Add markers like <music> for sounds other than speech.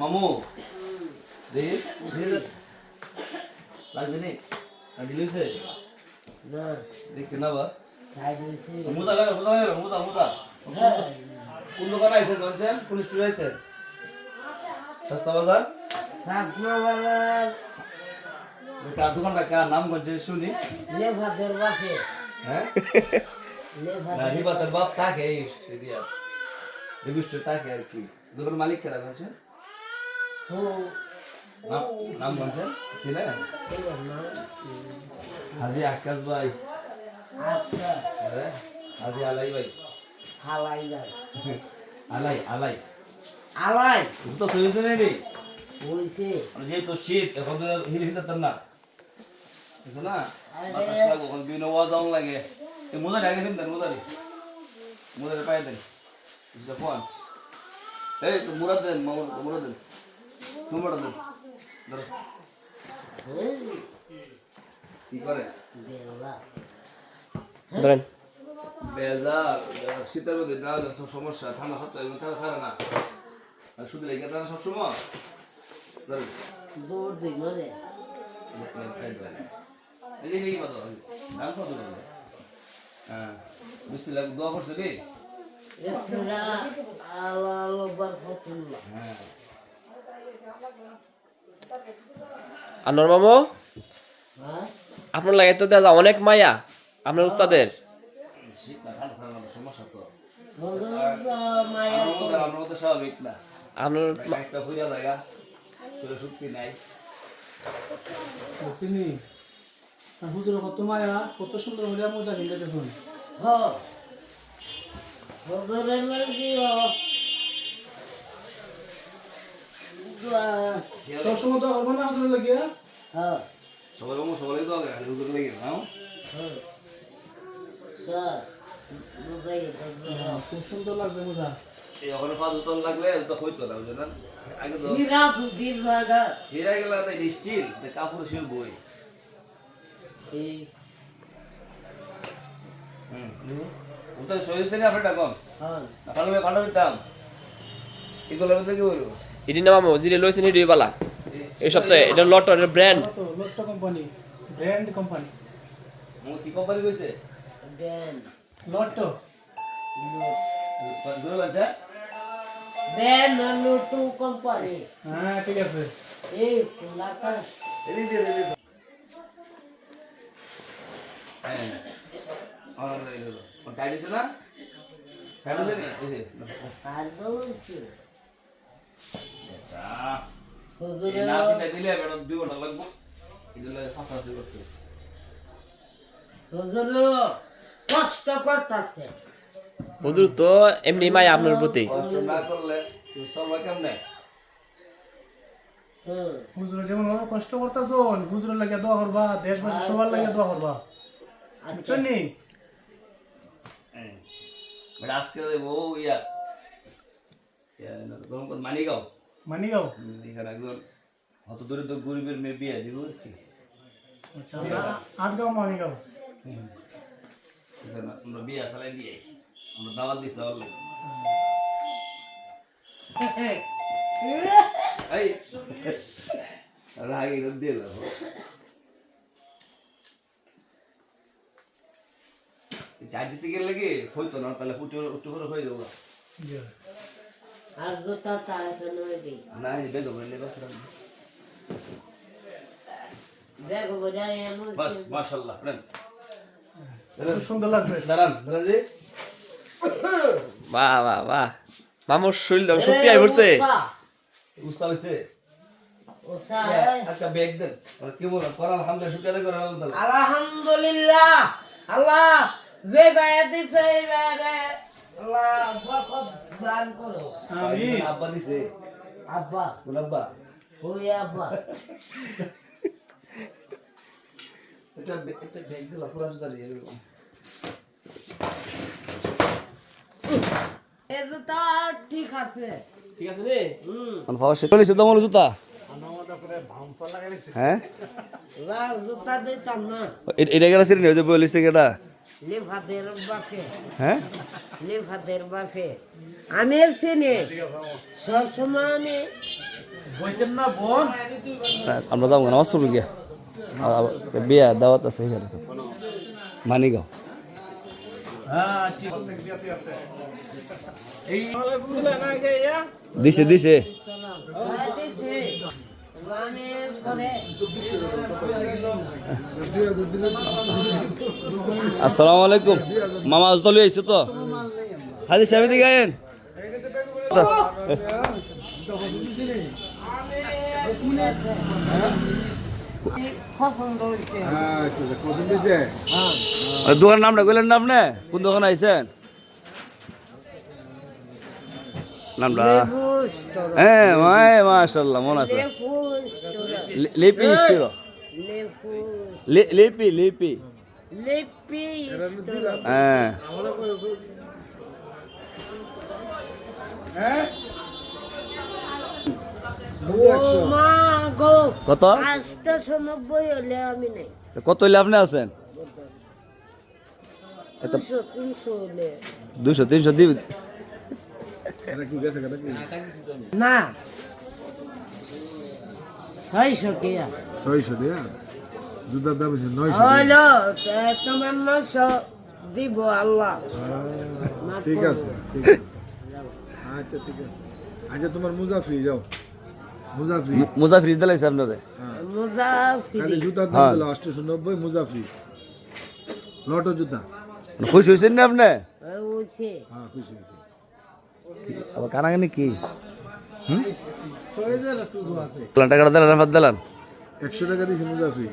মামু লাগবে নি। ঢিল হয়েছে না। দেখি না বা। মোজা লাগে মোজা লাগে মোজা মোজা কোন দোকানে আইছেন বলছেন কোন স্টোর আইছেন সস্তা বাজার? কার দোকানটা কার নাম বলছে শুনি। লেভাদের হ্যাঁ? লেভাদের বাপ থাকে এই এরিয়া রেজিস্টার থাকে আর কি? দোকান মালিক কেরা বলছেন নাম বলছেন ছিলেন হাজি আকাশ ভাই। আচ্ছা। হাজি আলাই ভাই। হালাই যায় আলাই আলাই। আলাই? তো সহিছে নেই। বলছে যেহেতু শীত এখন তো হিল হিলতে না। বুঝছ না। বাতাস লাগবে এখন বিভিন্ন ওয়াজ লাগে। মোজা ডাকে ফেলতেন মোজারি মোজারি পায়ে দেন। বুঝতে ফোন এই তো মুরাদ দেন মামুর মুরাদ দেন তোমার দেন ধরো কি করে বেলা ধরেন বেজার শীতের মধ্যে হলে সব সমস্যা ঠান্ডা থাকতে হবে ঠান্ডা ছাড়ে না আর শুধু লেগে থাকে সব সময় ধরেন দৌড় দিই মনে এই হ্যাঁ বুঝতে লাগ দোয়া করছে রে আনোয়ার মামু? হ্যাঁ? আপনার লাগে তো দাদা অনেক মায়া আপনার উস্তাদের। কত মায়া কত সুন্দর হইয়া মজা কিনতে তো না লাগিয়া হ্যাঁ সবাই সবাই তো আগে হুজুর লেগে নাও হ্যাঁ? স্যার খুব সুন্দর লাগছে, মজা। এই ওখানে পাঁচ উতন লাগলে তো হইতো না বুঝলেন না আগে তো সিরা লাগা সেরা গেলে একটা স্টিল কাপড় শিল বই হুম ওটা সহিছে না আপনারটা কম? হ্যাঁ। তাহলে আমি কাটা দিতাম এগুলোর মধ্যে কি বলব? এটি না মামু যিনি লইছেন এটি বালা এই সবচেয়ে এটা লটো এটা ব্র্যান্ড তো লোট্টা কোম্পানি ব্র্যান্ড কোম্পানি কি কোম্পানি কইছে ব্যান লট্টো জোরে বলছে ব্যান লুটু কোম্পানি হ্যাঁ ঠিক আছে। এই দিয়ে দিয়ে। হ্যাঁ। হলো টাইট হয়েছে না? টাইট হয়েছে নি? হয়েছে আর বলছি। আচ্ছা হুজুরে। এই নাপিতে দিলে বেটা দুই ঘণ্টা লাগবো। এটা লাগে ফাঁসাফাঁসি করতে। কষ্ট করতেছে। হুজুর তো এমনি মায়া আপনার প্রতি। কষ্ট না করলে সবাই কেমনে? হুম। হুজুর যেমন ভাবে কষ্ট করতেছ হুজুরের লাগিয়া দোয়া করবা দেশবাসী সবার লাগিয়া দোয়া করবা। বুঝছেন নি? হ্যাঁ বেটা আজকে দেবো ইয়া। ইয়া গরম করে মানি গাও মানি গাও এখানে একজন হত দরিদ্র গরিবের মেয়ে বিয়ে দিব আচ্ছা আট গাও মানি গাও এখানে আমরা বিয়ে চালাই দিয়ে আমরা দাওয়াত দিছি অলরে <laughs> এই রাগে করে দিয়ে দেবো চার দিছে গেলে লাগে হইতো না তাহলে উঁচু উঁচু করে হয়ে যাব। আর জুতা তার এখানে দিই না বেগ হবে নেবে ব্যাগ বোঝাই এমন বাস মাশাল্লাহ প্রেম। খুব সুন্দর লাগছে। দাঁড়ান দাঁড়ান জি। বাহ বাহ বাহ। মামুর শরীর দাও সত্যি আই পড়ছে। উস্তা হয়েছে ওসা ব্যাগ দেন। কি বলেন কর আলহামদুলিল্লাহ শুক্রিয়া আলহামদুলিল্লাহ আল্লাহ। যে বায়া দিছে এই বায়ারে দান করো। আব্বা দিছে। আব্বা। কোন আব্বা? ওই আব্বা। একটা বে- একটা ব্যাগ দিলা পুরা জুতা দিয়ে এরকম। ঠিক আছে। ঠিক আছে রে? হুম। জুতা। হ্যাঁ? জুতা দিতাম না। এটা গেলে সিরিন বলিস এটা। লিফাতের বাফে। হ্যাঁ? লিফাতের বাফে। আমি চিনি সবসময় আমি আমরা যাব না আমার গিয়া বিয়া দাওয়াত আছে এখানে তো। মানিগাঁও দিছে দিছে। আমি পরে আসসালামু আলাইকুম। মামা আজদলি আইছে তো? হাজি সাহেব দিকে আইন পছন্দ হয়েছে ওই দোকানের নামটা না কোন দোকানে আইছেন? হ্যাঁ লিপি লিপি লিপি। হ্যাঁ ও মা গো কত? কত হইলে আপনি আছেন? দুশো তিনশো দিবি। না। ছয়শো টিয়া। ছয়শো দিয়া জুতার দাম হচ্ছে নয়শো হলো তোমার নশো দিব আল্লাহ। ঠিক আছে ঠিক আছে। আচ্ছা ঠিক আছে। আচ্ছা তোমার মুজাফি যাও। মুজাফি মোজা ফ্রিজ দিলাইছে আপনারে মোজা খালি ফিরি জুতার দাম হ্যাঁ। দিলো নব্বই মুজাফি লটো জুতা। খুশি হয়েছেন না আপনি? হ্যাঁ খুশি হয়েছে। আবার কানাকানি কি? টাকাটা দিলেন আবার দিলেন। একশো টাকা দিয়ে মুজাফি